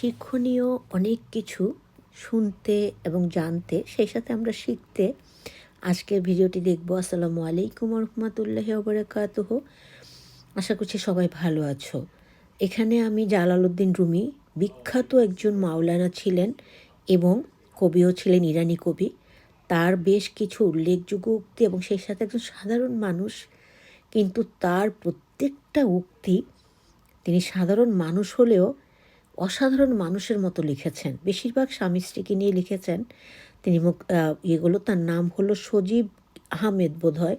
শিক্ষণীয় অনেক কিছু শুনতে এবং জানতে, সেই সাথে আমরা শিখতে আজকের ভিডিওটি দেখব। আসসালামু আলাইকুম রহমতুল্লাহ ওবরাকাতুহ। আশা করছি সবাই ভালো আছো। এখানে আমি জালালউদ্দিন রুমি, বিখ্যাত একজন মাওলানা ছিলেন এবং কবিও ছিলেন, ইরানি কবি। তার বেশ কিছু উল্লেখযোগ্য উক্তি এবং সেই সাথে একজন সাধারণ মানুষ, কিন্তু তার প্রত্যেকটা উক্তি তিনি সাধারণ মানুষ হলেও অসাধারণ মানুষের মতো লিখেছেন। বেশিরভাগ স্বামী স্ত্রীকে নিয়ে লিখেছেন। তিনি মুখ ইয়েগুলো, তার নাম হলো সজীব আহমেদ বোধ হয়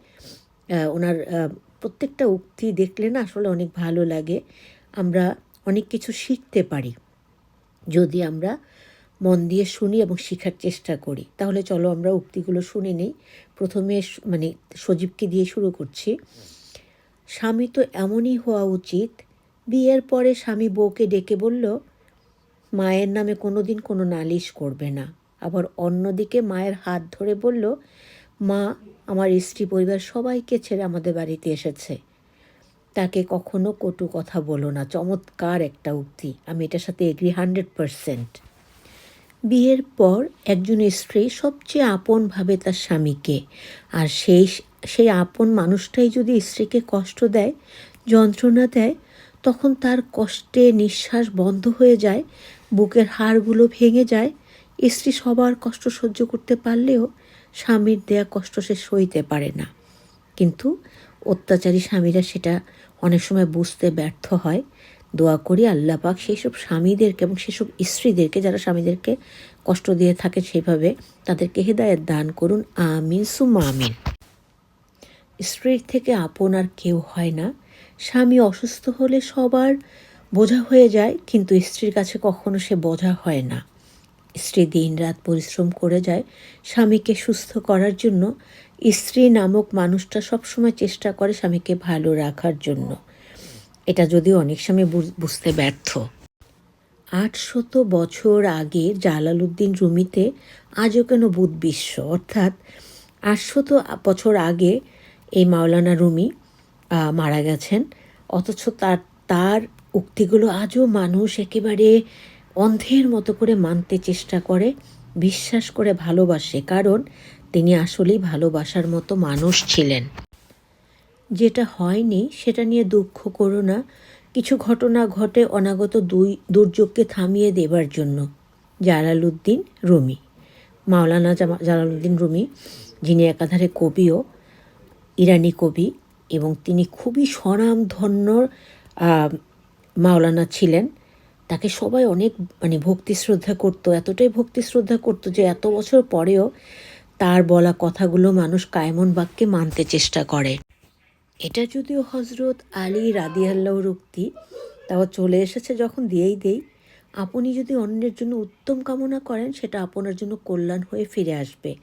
ওনার প্রত্যেকটা উক্তি দেখলে না আসলে অনেক ভালো লাগে। আমরা অনেক কিছু শিখতে পারি। যদি আমরা মন দিয়ে শুনি এবং শেখার চেষ্টা করি। তাহলে চলো আমরা উক্তিগুলো শুনে নিই। প্রথমে মানে সজীবকে দিয়ে শুরু করছি। স্বামী তো এমনই হওয়া উচিত। বিয়ের পরে স্বামী বউকে ডেকে বলল মায়ের নামে কোনো দিন কোনো নালিশ করবে না। আবার অন্যদিকে মায়ের হাত ধরে বলল, মা, আমার স্ত্রী পরিবার সবাইকে ছেড়ে আমাদের বাড়িতে এসেছে। তাকে কখনো কটু কথা বলো না। চমৎকার একটা উক্তি। আমি এটার সাথে এগ্রি হান্ড্রেড পারসেন্ট বিয়ের পর একজন স্ত্রী সবচেয়ে আপন ভাবে তার স্বামীকে, আর সেই সেই আপন মানুষটাই যদি স্ত্রীকে কষ্ট দেয়, যন্ত্রণা দেয়, তখন তার কষ্টে নিঃশ্বাস বন্ধ হয়ে যায় বুকের হাড়গুলো ভেঙে যায়, স্ত্রী সবার কষ্ট সহ্য করতে পারলেও স্বামীর দেয়া কষ্ট সে সইতে পারে না। কিন্তু অত্যাচারী স্বামীরা সেটা অনেক সময় বুঝতে ব্যর্থ হয়। দোয়া করি আল্লাহ পাক সেই সব স্বামীদেরকে এবং সেসব স্ত্রীদেরকে যারা স্বামীদেরকে কষ্ট দিয়ে থাকে সেভাবে তাদেরকে হেদায়ত দান করুন। আমিন সুমা আমিন। স্ত্রীর থেকে আপন আর কেউ হয় না। স্বামী অসুস্থ হলে সবার বোঝা হয়ে যায়, কিন্তু স্ত্রীর কাছে কখনো সে বোঝা হয় না। স্ত্রী দিন রাত পরিশ্রম করে যায় স্বামীকে সুস্থ করার জন্য। স্ত্রী নামক মানুষটা সবসময় চেষ্টা করে স্বামীকে ভালো রাখার জন্য। এটা যদিও অনেক সময় বুঝতে ব্যর্থ। আটশত বছর আগে জালালউদ্দিন রুমিতে আজও কেন বুধ বিশ্ব অর্থাৎ আটশত বছর আগে এই মাওলানা রুমি মারা গেছেন, অথচ তার তার উক্তিগুলো আজও মানুষ একেবারে অন্ধের মতো করে মানতে চেষ্টা করে, বিশ্বাস করে ভালোবাসে, কারণ তিনি আসলেই ভালোবাসার মতো মানুষ ছিলেন। যেটা হয়নি, সেটা নিয়ে দুঃখ করো না। কিছু ঘটনা ঘটে অনাগত দুই দুর্যোগকে থামিয়ে দেবার জন্য। Jalaluddin Rumi. মাওলানা জালালউদ্দিন রুমি, যিনি একাধারে কবিও, ইরানি কবি, এবং তিনি খুবই স্বনামধন্য মাওলানা ছিলেন, তাকে সবাই অনেক মানে ভক্তি শ্রদ্ধা করতো, এতটাই ভক্তি শ্রদ্ধা করতো যে এত বছর পরেও তার বলা কথাগুলো মানুষ কায়মন বাক্যে মানতে চেষ্টা করে। এটা যদিও হজরত আলী রাদিয়াল্লাহর উক্তি, তাও চলে এসেছে যখন দিয়েই দেই, আপনি যদি অন্যের জন্য উত্তম কামনা করেন, সেটা আপনার জন্য কল্যাণ হয়ে ফিরে আসবে।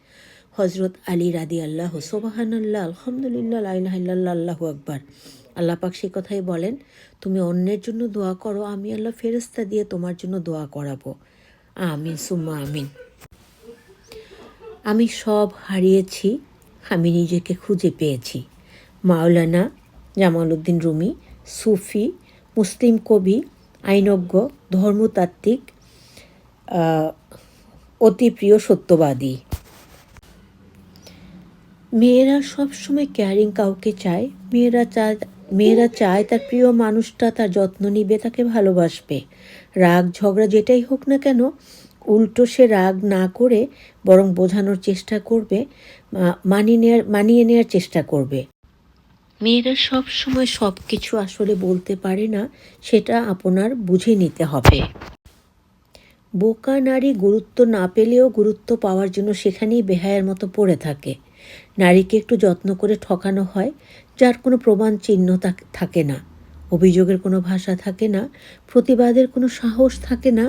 হজরত আলী রাদি আল্লাহ আলহামদুলিল্লাহ আল্লাহ আল্লাহু আকবার। আল্লাহ পাক সেই কথাই বলেন, তুমি অন্যের জন্য দোয়া করো, আমি আল্লাহ ফেরস্তা দিয়ে তোমার জন্য দোয়া করাবো। আমিন, সুম্মা আমিন। আমি সব হারিয়েছি, আমি নিজেকে খুঁজে পেয়েছি। মাওলানা জামাল উদ্দিন রুমি, সুফি, মুসলিম কবি, আইনজ্ঞ, ধর্মতাত্ত্বিক অতি প্রিয় সত্যবাদী। মেয়েরা সবসময় কেয়ারিং কাউকে চায়, মেয়েরা চায় মেয়েরা চায় তার প্রিয় মানুষটা তার যত্ন নিবে, তাকে ভালোবাসবে। রাগ, ঝগড়া যেটাই হোক না কেন, উল্টো সে রাগ না করে বরং বোঝানোর চেষ্টা করবে মানিয়ে নেওয়ার মানিয়ে নেওয়ার চেষ্টা করবে। মেয়েরা সব সময় সব কিছু আসলে বলতে পারে না, সেটা আপনার বুঝে নিতে হবে। বোকা নারী গুরুত্ব না পেলেও গুরুত্ব পাওয়ার জন্য সেখানেই বেহায়ের মতো পড়ে থাকে। নারীকে একটু যত্ন করে ঠকানো হয়, যার কোনো প্রমাণ চিহ্ন থাকে না। অভিযোগের কোনো ভাষা থাকে না, প্রতিবাদের কোনো সাহস থাকে না,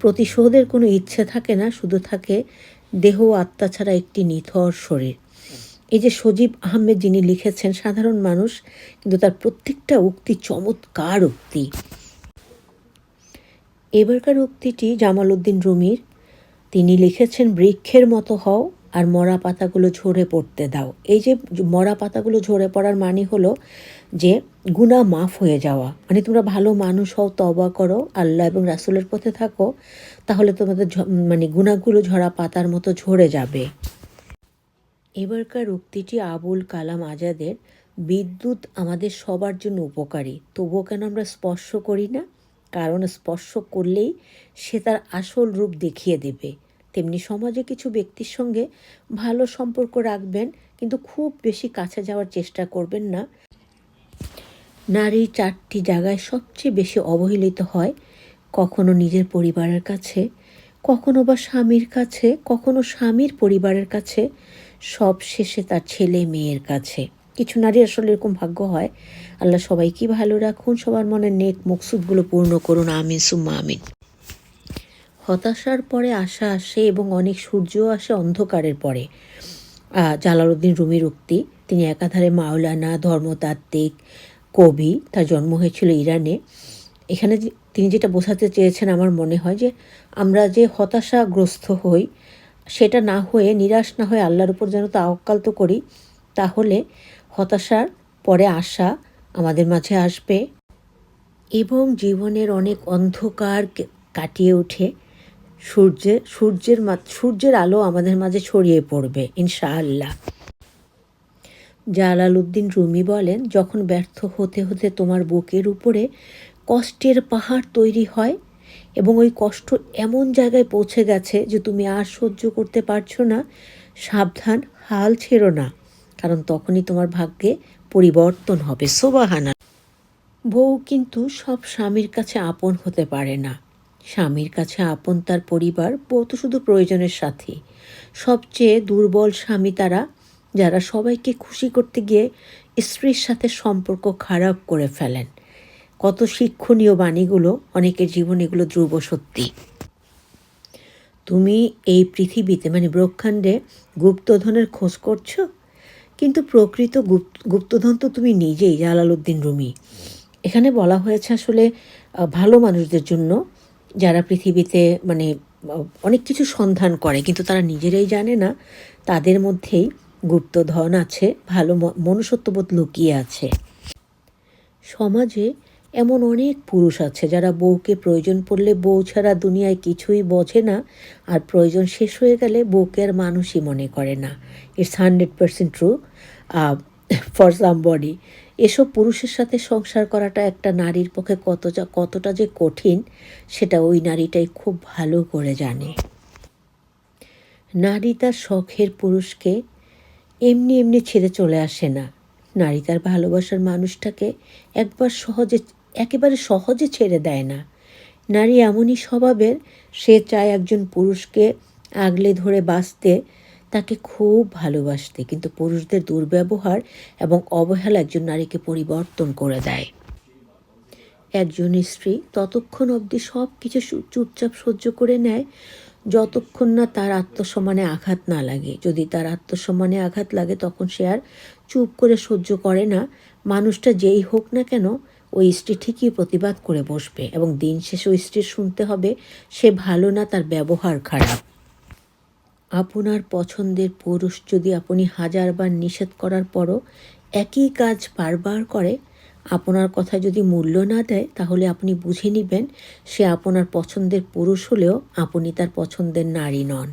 প্রতিশোধের কোনো ইচ্ছে থাকে না, শুধু থাকে দেহ আত্মা ছাড়া একটি নিথর শরীর। এই যে সজীব আহমেদ যিনি লিখেছেন, সাধারণ মানুষ, কিন্তু তার প্রত্যেকটা উক্তি চমৎকার উক্তি। এবারকার উক্তিটি জামাল উদ্দিন রুমির। তিনি লিখেছেন, বৃক্ষের মতো হও আর মরা পাতাগুলো ঝরে পড়তে দাও। এই যে মরা পাতাগুলো ঝরে পড়ার মানে হলো যে গুণা মাফ হয়ে যাওয়া। মানে তোমরা ভালো মানুষ হও তবা করো, আল্লাহ এবং রাসুলের পথে থাকো, তাহলে তোমাদের মানে গুণাগুলো ঝরা পাতার মতো ঝরে যাবে। এবারকার উক্তিটি আবুল কালাম আজাদের, বিদ্যুৎ আমাদের সবার জন্য উপকারী। তবুও কেন আমরা স্পর্শ করি না? কারণ স্পর্শ করলেই সে তার আসল রূপ দেখিয়ে দেবে। তেমনি সমাজে কিছু ব্যক্তির সঙ্গে ভালো সম্পর্ক রাখবেন, কিন্তু খুব বেশি কাছে যাওয়ার চেষ্টা করবেন না। নারী চারটি জায়গায় সবচেয়ে বেশি অবহেলিত হয়, কখনো নিজের পরিবারের কাছে, কখনো বা স্বামীর কাছে, কখনো স্বামীর পরিবারের কাছে, সব শেষে তার ছেলে মেয়ের কাছে। কিছু নারী আসলে এরকম ভাগ্য হয়, আল্লাহ সবাইকে ভালো রাখুন, সবার মনে নেক মকসুদগুলো পূর্ণ করুন, আমিন, সুম্মা আমিন। হতাশার পরে আশা আসে এবং অনেক সূর্যও আসে অন্ধকারের পরে। জালালউদ্দিন রুমির উক্তি তিনি একাধারে মাওলানা, ধর্মতাত্ত্বিক, কবি, তার জন্ম হয়েছিল ইরানে। এখানে তিনি যেটা বোঝাতে চেয়েছেন আমার মনে হয় যে, আমরা যে হতাশাগ্রস্ত হই, সেটা না হয়ে, নিরাশ না হয়ে আল্লাহর উপর যেন তাওয়াক্কাল তো করি, তাহলে হতাশার পরে আশা আমাদের মাঝে আসবে এবং জীবনের অনেক অন্ধকার কাটিয়ে উঠে সূর্যের সূর্যের সূর্যের আলো আমাদের মাঝে ছড়িয়ে পড়বে, ইনশাআল্লাহ। জালালউদ্দিন রুমি বলেন, যখন ব্যর্থ হতে হতে তোমার বুকের উপরে কষ্টের পাহাড় তৈরি হয় এবং ওই কষ্ট এমন জায়গায় পৌঁছে গেছে যে তুমি আর সহ্য করতে পারছ না, সাবধান, হাল ছেড়ো না, কারণ তখনই তোমার ভাগ্যে পরিবর্তন হবে। সোবাহানা বউ কিন্তু সব স্বামীর কাছে আপন হতে পারে না। স্বামীর কাছে আপন তার পরিবার বউ তো শুধু প্রয়োজনের সাথী। সবচেয়ে দুর্বল স্বামী তারা, যারা সবাইকে খুশি করতে গিয়ে স্ত্রীর সাথে সম্পর্ক খারাপ করে ফেলেন। কত শিক্ষণীয় বাণীগুলো, অনেকের জীবন এগুলো ধ্রুব সত্যি। তুমি এই পৃথিবীতে মানে ব্রহ্মাণ্ডে গুপ্তধনের খোঁজ করছ? কিন্তু প্রকৃত গুপ্ত গুপ্তধন তো তুমি নিজেই, জালালউদ্দিন রুমি। এখানে বলা হয়েছে আসলে ভালো মানুষদের জন্য যারা পৃথিবীতে মানে অনেক কিছু সন্ধান করে, কিন্তু তারা নিজেরাই জানে না, তাদের মধ্যেই গুপ্তধন আছে, ভালো মনুষ্যত্ববোধ লুকিয়ে আছে। সমাজে এমন অনেক পুরুষ আছে যারা বউকে প্রয়োজন পড়লে বউ ছাড়া দুনিয়ায় কিছুই বোঝে না, আর প্রয়োজন শেষ হয়ে গেলে বউকে আর মানুষই মনে করে না। It's hundred percent true for somebody এসব পুরুষের সাথে সংসার করাটা একটা নারীর পক্ষে কতটা কতটা যে কঠিন, সেটা ওই নারীটাই খুব ভালো করে জানে। নারী তার শখের পুরুষকে এমনি এমনি ছেড়ে চলে আসে না। নারী তার ভালোবাসার মানুষটাকে একবার সহজে, একেবারে সহজে ছেড়ে দেয় না। নারী এমনই স্বভাবের, সে চায় একজন পুরুষকে আগলে ধরে বাঁচতে তাকে খুব ভালোবাসতে, কিন্তু পুরুষদের দুর্ব্যবহার এবং অবহেলা একজন নারীকে পরিবর্তন করে দেয়। একজন স্ত্রী ততক্ষণ অবধি সব কিছু চুপচাপ সহ্য করে নেয়, যতক্ষণ না তার আত্মসম্মানে আঘাত না লাগে। যদি তার আত্মসম্মানে আঘাত লাগে, তখন সে আর চুপ করে সহ্য করে না। মানুষটা যেই হোক না কেন, ওই স্ত্রী ঠিকই প্রতিবাদ করে বসবে এবং দিন শেষে ওই স্ত্রীর শুনতে হবে, সে ভালো না, তার ব্যবহার খারাপ। আপনার পছন্দের পুরুষ যদি আপনি হাজারবার নিষেধ করার পরও একই কাজ বারবার করে, আপনার কথা যদি মূল্য না দেয়, তাহলে আপনি বুঝে নেবেন সে আপনার পছন্দের পুরুষ হলেও আপনি তার পছন্দের নারী নন।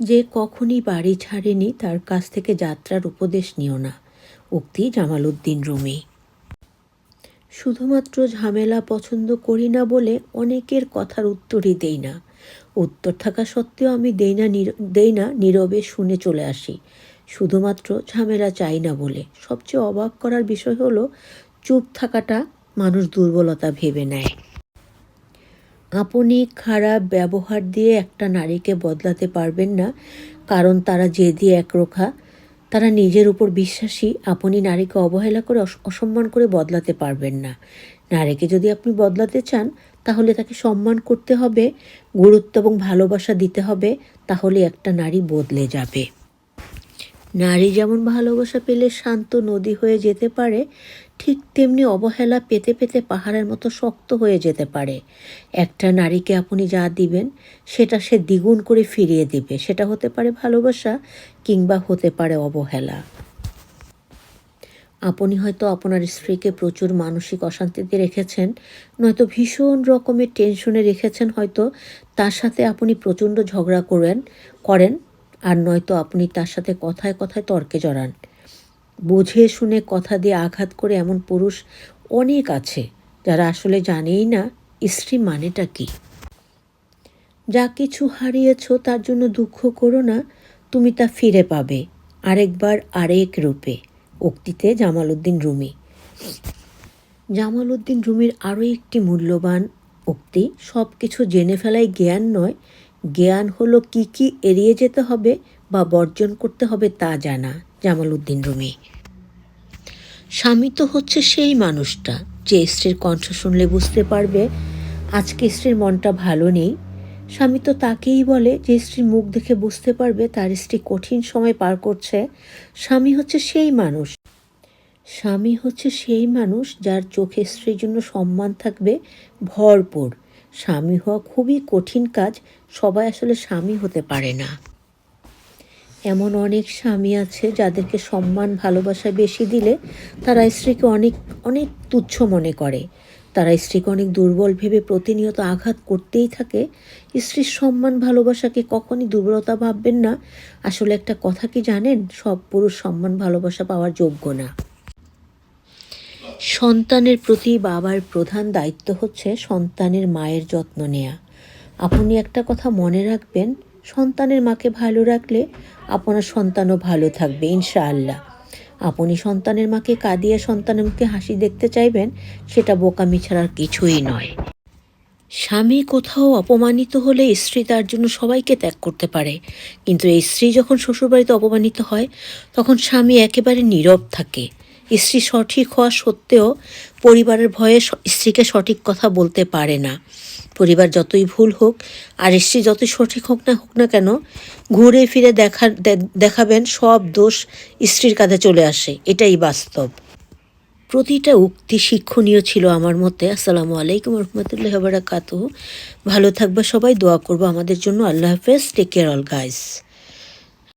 যে কখনই বাড়ি ছাড়েনি, তার কাছ থেকে যাত্রার উপদেশ নিও না, উক্তি জামালউদ্দিন রুমি। শুধুমাত্র ঝামেলা পছন্দ করি না বলে অনেকের কথার উত্তরই দেই না। উত্তর থাকা সত্ত্বেও আমি দেই না দেই না নীরবে শুনে চলে আসি। শুধুমাত্র ঝামেলা চাই না বলে। সবচেয়ে অবাক করার বিষয় হলো, চুপ থাকাটা মানুষ দুর্বলতা ভেবে নেয়। আপনি খারাপ ব্যবহার দিয়ে একটা নারীকে বদলাতে পারবেন না, কারণ তারা যে দিয়ে একরোখা। তারা নিজের উপর বিশ্বাসী। আপনি নারীকে অবহেলা করে অস- অসম্মান করে বদলাতে পারবেন না। নারীকে যদি আপনি বদলাতে চান তাহলে তাকে সম্মান করতে হবে, গুরুত্ব এবং ভালোবাসা দিতে হবে, তাহলে একটা নারী বদলে যাবে। নারী যেমন ভালোবাসা পেলে শান্ত নদী হয়ে যেতে পারে, ঠিক তেমনি অবহেলা পেতে পেতে পাহাড়ের মতো শক্ত হয়ে যেতে পারে। একটা নারীকে আপনি যা দিবেন, সেটা সে দ্বিগুণ করে ফিরিয়ে দিবে। সেটা হতে পারে ভালোবাসা কিংবা হতে পারে অবহেলা। আপনি হয়তো আপনার স্ত্রীকে প্রচুর মানসিক অশান্তিতে রেখেছেন, নয়তো ভীষণ রকমের টেনশনে রেখেছেন, হয়তো তার সাথে আপনি প্রচণ্ড ঝগড়া করেন করেন, আর নয়তো আপনি তার সাথে কথায় কথায় তর্কে জড়ান। বুঝে শুনে কথা দিয়ে আঘাত করে এমন পুরুষ অনেক আছে, যারা আসলে জানেই না স্ত্রী মানেটা কি। যা কিছু হারিয়েছ তার জন্য দুঃখ করো না, তুমি তা ফিরে পাবে, আরেকবার আরেক রূপে। উক্তিতে জামাল উদ্দিন রুমি। জামাল উদ্দিন রুমির আরও একটি মূল্যবান উক্তি সব কিছু জেনে ফেলাই জ্ঞান নয়, জ্ঞান হলো কি কি এড়িয়ে যেতে হবে বা বর্জন করতে হবে তা জানা জামাল উদ্দিন রুমি। স্বামী তো হচ্ছে সেই মানুষটা, যে স্ত্রীর কণ্ঠ শুনলে বুঝতে পারবে, আজকে স্ত্রীর মনটা ভালো নেই স্বামী তো তাকেই বলে যে স্ত্রীর মুখ দেখে বুঝতে পারবে তার স্ত্রী কঠিন সময় পার করছে। স্বামী হচ্ছে সেই মানুষ। স্বামী হচ্ছে সেই মানুষ যার চোখে স্ত্রীর জন্য সম্মান থাকবে ভরপুর। স্বামী হওয়া খুবই কঠিন কাজ, সবাই আসলে স্বামী হতে পারে না। এমন অনেক স্বামী আছে যাদেরকে সম্মান ভালোবাসা বেশি দিলে তারা স্ত্রীকে অনেক অনেক তুচ্ছ মনে করে। তারা স্ত্রীকে অনেক দুর্বল ভেবে প্রতিনিয়ত আঘাত করতেই থাকে। স্ত্রীর সম্মান, ভালোবাসাকে কখনই দুর্বলতা ভাববেন না। আসলে একটা কথা কি জানেন? সব পুরুষ সম্মান, ভালোবাসা পাওয়ার যোগ্য না। সন্তানের প্রতি বাবার প্রধান দায়িত্ব হচ্ছে সন্তানের মায়ের যত্ন নেয়া। আপনি একটা কথা মনে রাখবেন, সন্তানের মাকে ভালো রাখলে আপনার সন্তানও ভালো থাকবে, ইনশাআল্লাহ। আপনি সন্তানের মাকে কাঁদিয়ে সন্তানের মুখে হাসি দেখতে চাইবেন, সেটা বোকামি ছাড়ার কিছুই নয়। স্বামী কোথাও অপমানিত হলে স্ত্রী তার জন্য সবাইকে ত্যাগ করতে পারে। কিন্তু এই স্ত্রী যখন শ্বশুরবাড়িতে অপমানিত হয়, তখন স্বামী একেবারে নীরব থাকে। স্ত্রী সঠিক হওয়া সত্ত্বেও পরিবারের ভয়ে স্ত্রীকে সঠিক কথা বলতে পারে না। পরিবার যতই ভুল হোক, আর স্ত্রী যতই সঠিক হোক না হোক না কেন, ঘুরে ফিরে দেখা দেখাবেন সব দোষ স্ত্রীর কাঁধে চলে আসে। এটাই বাস্তব। প্রতিটা উক্তি শিক্ষণীয় ছিল আমার মতে। আসসালামু আলাইকুম রহমতুল্লাহ বারাকাতু ভালো থাকবে সবাই, দোয়া করব আমাদের জন্য। আল্লাহ হাফেজ। Take care all guys